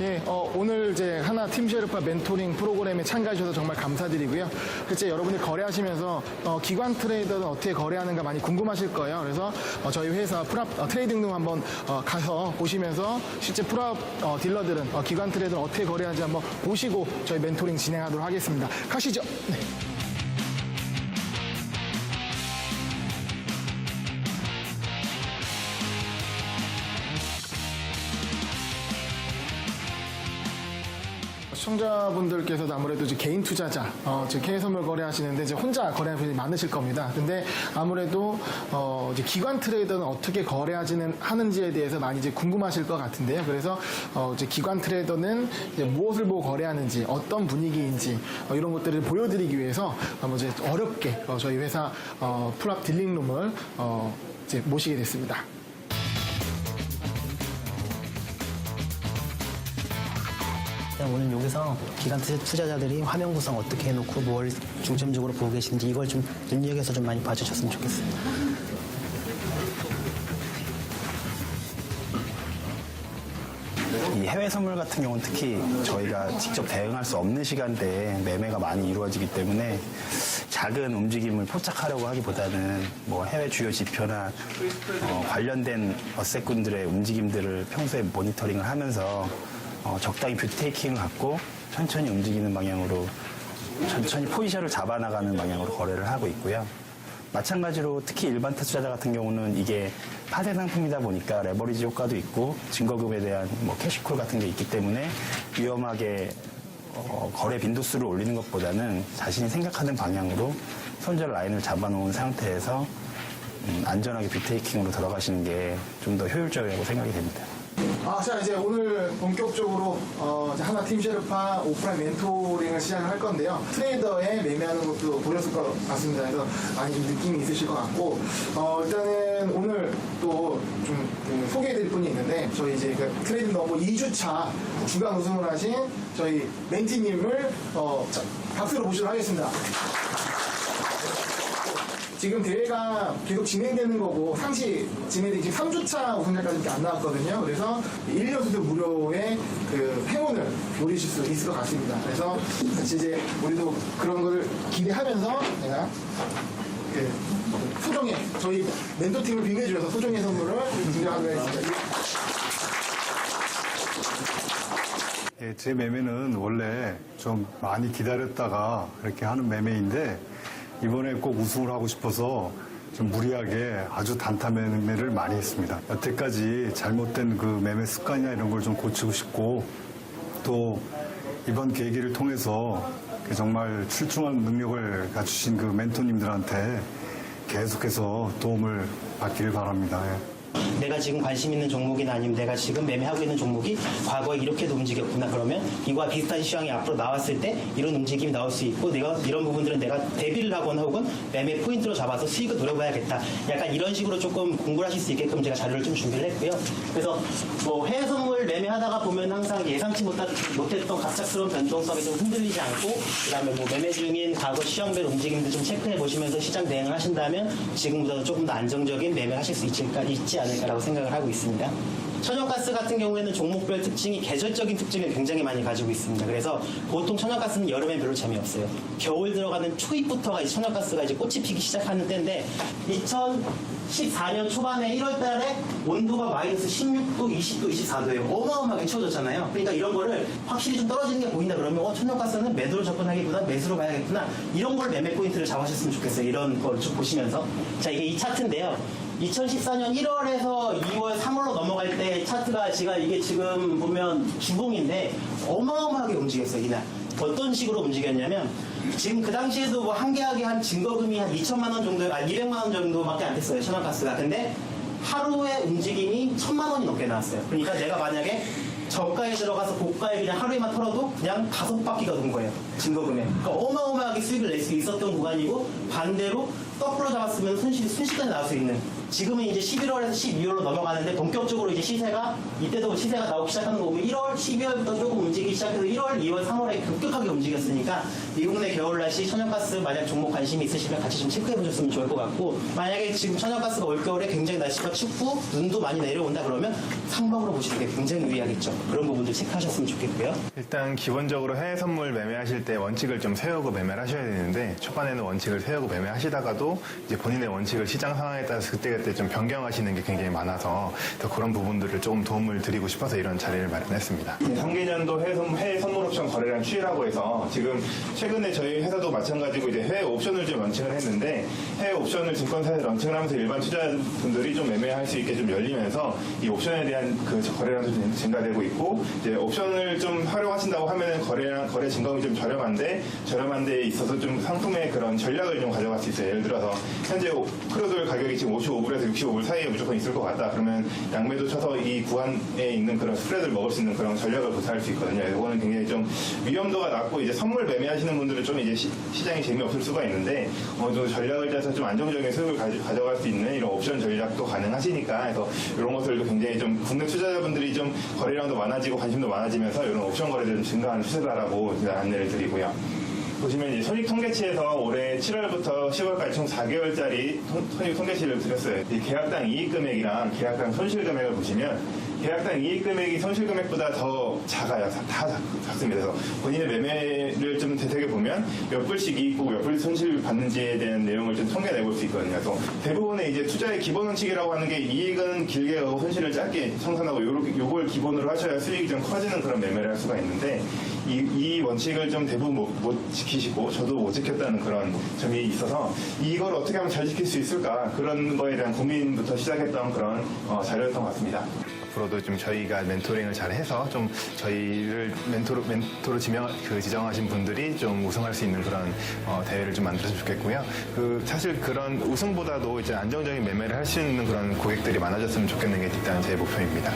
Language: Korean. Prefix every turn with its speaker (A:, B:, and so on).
A: 예, 어, 오늘 이제 하나 팀 셰르파 멘토링 프로그램에 참가하셔서 정말 감사드리고요. 실제 여러분들 거래하시면서 어, 기관 트레이더는 어떻게 거래하는가 많이 궁금하실 거예요. 그래서 어, 저희 회사 프랍 어, 트레이딩 룸 한번 어, 가서 보시면서 실제 프랍 어, 딜러들은 어, 기관 트레이더는 어떻게 거래하는지 한번 보시고 저희 멘토링 진행하도록 하겠습니다. 가시죠. 네. 시청자분들께서도 아무래도 이제 개인 투자자, 어, 즉 해외 선물 거래하시는데 이제 혼자 거래하는 분이 많으실 겁니다. 근데 아무래도 어, 이제 기관 트레이더는 어떻게 거래하지는 하는지에 대해서 많이 이제 궁금하실 것 같은데요. 그래서 어, 이제 기관 트레이더는 이제 무엇을 보고 거래하는지, 어떤 분위기인지 어, 이런 것들을 보여드리기 위해서 어, 이제 어렵게 어, 저희 회사 어, 풀업 딜링룸을 어, 이제 모시게 됐습니다.
B: 그냥 오늘 여기서 투- 투자자들이 화면 구성 어떻게 해놓고 뭘 중점적으로 보고 계신지 이걸 좀 눈여겨서 좀 많이 봐주셨으면 좋겠습니다.
C: 이 해외 선물 같은 경우는 특히 저희가 직접 대응할 수 없는 시간대에 매매가 많이 이루어지기 때문에 작은 움직임을 포착하려고 하기보다는 뭐 해외 주요 지표나 어, 관련된 어세꾼들의 움직임들을 평소에 모니터링을 하면서 어, 적당히 뷰테이킹을 갖고 천천히 움직이는 방향으로 천천히 포지션을 잡아나가는 방향으로 거래를 하고 있고요. 마찬가지로 특히 일반 투자자 같은 경우는 이게 파생 상품이다 보니까 레버리지 효과도 있고 증거금에 대한 뭐 캐시콜 같은 게 있기 때문에 위험하게 어, 거래 빈도수를 올리는 것보다는 자신이 생각하는 방향으로 손절 라인을 잡아놓은 상태에서 음, 안전하게 뷰테이킹으로 들어가시는 게 좀 더 효율적이라고 생각이 됩니다.
A: 아, 자, 이제 오늘 본격적으로, 어, 이제 하나 팀 셰르파 오프라인 멘토링을 시작을 할 건데요. 트레이더에 매매하는 것도 보셨을 것 같습니다. 그래서 많이 좀 느낌이 있으실 것 같고, 어, 일단은 오늘 또좀 소개해 드릴 분이 있는데, 저희 이제 그 트레이딩 너무 2주차 주간 우승을 하신 저희 멘티님을, 어, 자, 박수로 모시도록 하겠습니다. 지금 대회가 계속 진행되는 거고 상시 진행되기 지금 3주차 우승자까지밖에 안 나왔거든요. 그래서 1년 수도 무료의 그 행운을 노리실 수 있을 것 같습니다. 그래서 같이 이제 우리도 그런 거를 기대하면서 내가 그 소정의 저희 멘토팀을 빛내주셔서 소정의 선물을 준비하도록 하겠습니다.
D: 예, 제 매매는 원래 좀 많이 기다렸다가 이렇게 하는 매매인데 이번에 꼭 우승을 하고 싶어서 좀 무리하게 아주 단타 매매를 많이 했습니다. 여태까지 잘못된 그 매매 습관이나 이런 걸 좀 고치고 싶고 또 이번 계기를 통해서 그 정말 출중한 능력을 갖추신 그 멘토님들한테 계속해서 도움을 받기를 바랍니다. 예.
B: 내가 지금 관심 있는 종목이나 아니면 내가 지금 매매하고 있는 종목이 과거에 이렇게도 움직였구나 그러면 이와 비슷한 시황이 앞으로 나왔을 때 이런 움직임이 나올 수 있고 내가 이런 부분들은 내가 대비를 하거나 혹은 매매 포인트로 잡아서 수익을 노려봐야겠다 약간 이런 식으로 조금 공부를 하실 수 있게끔 제가 자료를 좀 준비를 했고요 그래서 뭐 해외 선물 매매하다가 보면 항상 예상치 못한, 못했던 갑작스러운 변동성에 좀 흔들리지 않고 그다음에 뭐 매매 중인 과거 시황별 움직임들 좀 체크해 보시면서 시장 대응을 하신다면 지금보다도 조금 더 안정적인 매매 하실 수 있을까, 않을까라고 생각을 하고 있습니다. 천연가스 같은 경우에는 종목별 특징이 계절적인 특징을 굉장히 많이 가지고 있습니다. 그래서 보통 천연가스는 여름에 별로 재미없어요. 겨울 들어가는 초입부터가 이제 천연가스가 이제 꽃이 피기 시작하는 때인데 2014년 초반에 1월 달에 온도가 마이너스 16도, 20도, 24도예요. 어마어마하게 추워졌잖아요. 그러니까 이런 거를 확실히 좀 떨어지는 게 보인다 그러면 어, 천연가스는 매도로 접근하기보다 매수로 가야겠구나. 이런 걸 매매 포인트를 잡으셨으면 좋겠어요. 이런 걸좀 보시면서. 자, 이게 이 차트인데요. 2014년 1월에서 2월, 3월로 넘어갈 때 차트가 제가 이게 지금 보면 주봉인데 어마어마하게 움직였어요, 이날. 어떤 식으로 움직였냐면 지금 그 당시에도 뭐 한계하게 한 증거금이 한 2천만 원 정도, 아 200만 원 정도밖에 안 됐어요, 천연가스가. 근데 하루에 움직임이 천만 원이 넘게 나왔어요. 그러니까 내가 만약에 저가에 들어가서 고가에 그냥 하루에만 털어도 그냥 다섯 바퀴가 돈 거예요. 증거금에. 그러니까 어마어마하게 수익을 낼 수 있었던 구간이고 반대로 거꾸로 잡았으면 순시, 순식간에 나올 수 있는 지금은 이제 11월에서 12월로 넘어가는데 본격적으로 이제 시세가 이때도 시세가 나오기 시작하는 거 보면 1월, 12월부터 조금 움직이기 시작해서 1월, 2월, 3월에 급격하게 움직였으니까 미국내 겨울 날씨 천연가스 만약 종목 관심이 있으시면 같이 좀 체크해 보셨으면 좋을 것 같고 만약에 지금 천연가스가 올겨울에 굉장히 날씨가 춥고 눈도 많이 내려온다 그러면 상방으로 보시는 게 굉장히 유리하겠죠. 그런 부분들 체크하셨으면 좋겠고요.
E: 일단 기본적으로 해외 선물 매매하실 때 원칙을 좀 세우고 매매를 하셔야 되는데 초반에는 원칙을 세우고 매매하시다가도 이제 본인의 원칙을 시장 상황에 따라서 그때그때 좀 변경하시는 게 굉장히 많아서 더 그런 부분들을 조금 도움을 드리고 싶어서 이런 자리를 마련했습니다. 상계년도 해외, 선, 해외 선물 옵션 거래량 추이라고 해서 지금 최근에 저희 회사도 마찬가지고 이제 해외 옵션을 좀 런칭을 했는데 해외 옵션을 증권사에서 런칭을 하면서 일반 투자분들이 좀 매매할 수 있게 좀 열리면서 이 옵션에 대한 그 거래량도 좀 증가되고 있고 이제 옵션을 좀 활용하신다고 하면은 거래량 거래 증가금이 좀 저렴한데 저렴한 데에 있어서 좀 상품의 그런 전략을 좀 가져갈 수 있어요. 예를 들어 서 현재 크루돌 가격이 지금 55불에서 65불 사이에 무조건 있을 것 같다. 그러면 양매도 쳐서 이 구간에 있는 그런 스프레드를 먹을 수 있는 그런 전략을 구사할 수 있거든요. 이거는 굉장히 좀 위험도가 낮고 이제 선물 매매하시는 분들은 좀 이제 시, 장이 재미없을 수가 있는데 어느 정도 전략을 짜서 좀 안정적인 수익을 가져, 가져갈 수 있는 이런 옵션 전략도 가능하시니까 그래서 이런 것들도 굉장히 좀 국내 투자자분들이 좀 거래량도 많아지고 관심도 많아지면서 이런 옵션 거래도 좀 증가하는 추세다라고 안내를 드리고요. 보시면 손익 통계치에서 올해 7월부터 10월까지 총 4개월짜리 손익 통계치를 드렸어요. 이 계약당 이익 금액이랑 계약당 손실 금액을 보시면 계약당 이익 금액이 손실 금액보다 더 작아요. 다, 다 작, 작습니다. 그래서 본인의 매매를 좀 되새겨 보면 몇 불씩 이익 보고 몇 불 손실 받는지에 대한 내용을 좀 통계 내 볼 수 있거든요. 그래서 대부분의 이제 투자의 기본 원칙이라고 하는 게 이익은 길게 가고 손실을 짧게 청산하고 요걸 기본으로 하셔야 수익이 좀 커지는 그런 매매를 할 수가 있는데 이, 이 원칙을 좀 대부분 못, 못 지키시고 저도 못 지켰다는 그런 점이 있어서 이걸 어떻게 하면 잘 지킬 수 있을까 그런 거에 대한 고민부터 시작했던 그런 어, 자료였던 것 같습니다. 앞으로도 좀 저희가 멘토링을 잘 해서 좀 저희를 멘토로, 멘토로 지명, 그 지정하신 분들이 좀 우승할 수 있는 그런 어, 대회를 좀 만들었으면 좋겠고요. 그 사실 그런 우승보다도 이제 안정적인 매매를 할 수 있는 그런 고객들이 많아졌으면 좋겠는 게 일단 제 목표입니다.